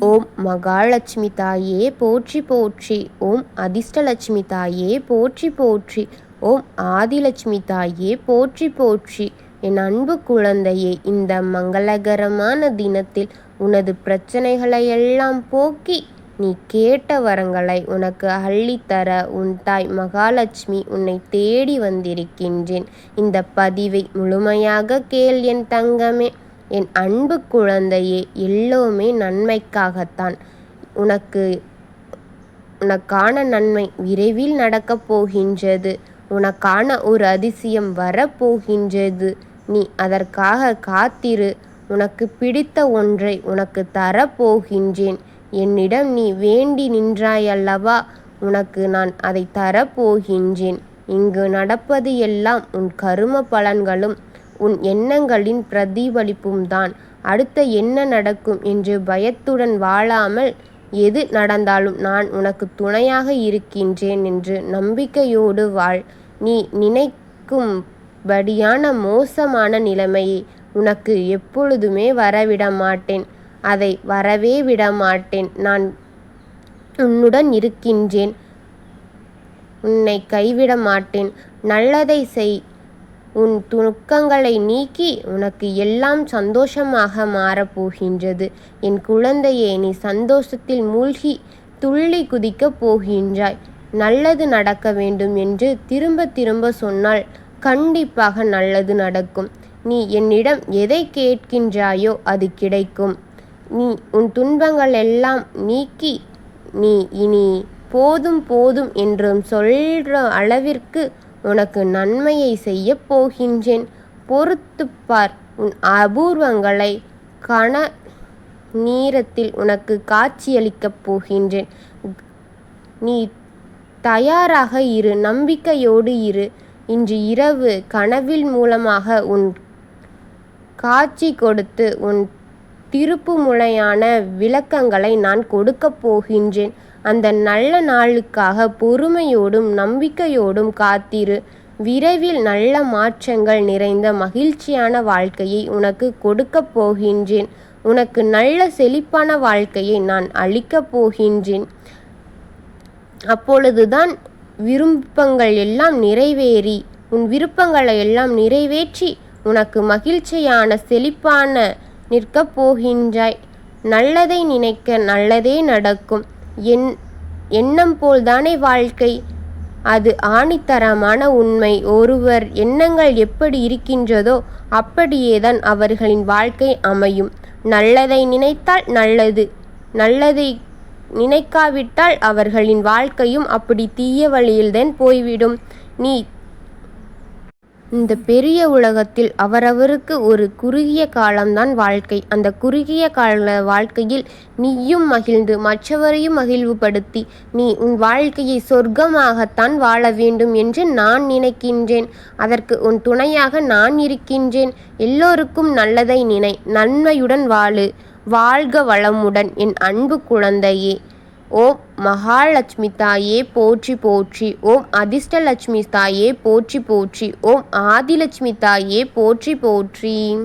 ஓம் மகாலட்சுமி தாயே போற்றி போற்றி. ஓம் அதிர்ஷ்டலட்சுமி தாயே போற்றி போற்றி. ஓம் ஆதிலட்சுமி தாயே போற்றி போற்றி. என் அன்பு குழந்தையே இந்த மங்களகரமான தினத்தில் உனது பிரச்சனைகளை எல்லாம் போக்கி நீ கேட்ட வரங்களை உனக்கு அள்ளித்தர உன் தாய் மகாலட்சுமி உன்னை தேடி வந்திருக்கின்றேன். இந்த பதிவை முழுமையாக கேள் என் தங்கமே. என் அன்பு குழந்தையே எல்லோருமே நன்மைக்காகத்தான். உனக்கு உனக்கான நன்மை விரைவில் நடக்கப் போகின்றது. உனக்கான ஒரு அதிசயம் வரப்போகின்றது நீ அதற்காக காத்திரு. உனக்கு பிடித்த ஒன்றை உனக்கு தரப்போகின்றேன் என்னிடம் நீ வேண்டி நின்றாயல்லவா? உனக்கு நான் அதை தரப்போகின்றேன் இங்கு நடப்பது எல்லாம் உன் கரும பலன்களும் உன் எண்ணங்களின் பிரதிபலிப்பும் தான். அடுத்த என்ன நடக்கும் என்று பயத்துடன் வாழாமல் எது நடந்தாலும் நான் உனக்கு துணையாக இருக்கின்றேன் என்று நம்பிக்கையோடு வாழ். நீ நினைக்கும்படியான மோசமான நிலைமையை உனக்கு எப்பொழுதுமே வரவிட மாட்டேன் அதை வரவே விட மாட்டேன் நான் உன்னுடன் இருக்கின்றேன். உன்னை கைவிட மாட்டேன் நல்லதை செய். உன் துக்கங்களை நீக்கி உனக்கு எல்லாம் சந்தோஷமாக மாறப்போகின்றது என் குழந்தையே நீ சந்தோஷத்தில் மூழ்கி துள்ளி குதிக்கப் போகின்றாய். நல்லது நடக்க வேண்டும் என்று திரும்ப திரும்ப சொன்னால் கண்டிப்பாக நல்லது நடக்கும். நீ என்னிடம் எதை கேட்கின்றாயோ அது கிடைக்கும். நீ உன் துன்பங்கள் எல்லாம் நீக்கி நீ இனி போதும் போதும் என்றும் சொல்கிற அளவிற்கு உனக்கு நன்மையை செய்ய போகின்றேன். பொறுத்துப்பார் உன் அபூர்வங்களை கண நீரத்தில் உனக்கு காட்சியளிக்கப் போகின்றேன். நீ தயாராக இரு நம்பிக்கையோடு இரு. இன்று இரவு கனவில் மூலமாக உன் காட்சி கொடுத்து உன் திருப்புமுனையான விளக்கங்களை நான் கொடுக்கப் போகின்றேன். அந்த நல்ல நாளுக்காக பொறுமையோடும் நம்பிக்கையோடும் காத்திரு. விரைவில் நல்ல மாற்றங்கள் நிறைந்த மகிழ்ச்சியான வாழ்க்கையை உனக்கு கொடுக்கப் போகின்றேன். உனக்கு நல்ல செழிப்பான வாழ்க்கையை நான் அளிக்கப் போகின்றேன். அப்பொழுதுதான் விருப்பங்கள் எல்லாம் நிறைவேறி உன் விருப்பங்களை எல்லாம் நிறைவேற்றி உனக்கு மகிழ்ச்சியான செழிப்பான நிற்கப் போகின்றாய். நல்லதை நினைக்க நல்லதே நடக்கும். என் எண்ணம் போல்தானே வாழ்க்கை? அது ஆணித்தரமான உண்மை. ஒருவர் எண்ணங்கள் எப்படி இருக்கின்றதோ அப்படியேதான் அவர்களின் வாழ்க்கை அமையும். நல்லதை நினைத்தால் நல்லது. நல்லதை நினைக்காவிட்டால் அவர்களின் வாழ்க்கையும் அப்படி தீய வழியில்தான் போய்விடும். நீ இந்த பெரிய உலகத்தில் அவரவருக்கு ஒரு குறுகிய காலம்தான் வாழ்க்கை. அந்த குறுகிய கால வாழ்க்கையில் நீயும் மகிழ்ந்து மற்றவரையும் மகிழ்வுபடுத்தி நீ உன் வாழ்க்கையை சொர்க்கமாகத்தான் வாழ வேண்டும் என்று நான் நினைக்கின்றேன். அதற்கு உன் துணையாக நான் இருக்கின்றேன். எல்லோருக்கும் நல்லதை நினை நன்மையுடன் வாழு. வாழ்க வளமுடன் என் அன்பு குழந்தையே. ஓம் மகாலட்சுமி தாயே போற்றி போற்றி ஓம் அதிர்ஷ்டலட்சுமி தாயே போற்றி போற்றி ஓம் ஆதிலட்சுமி தாயே போற்றி போற்றி.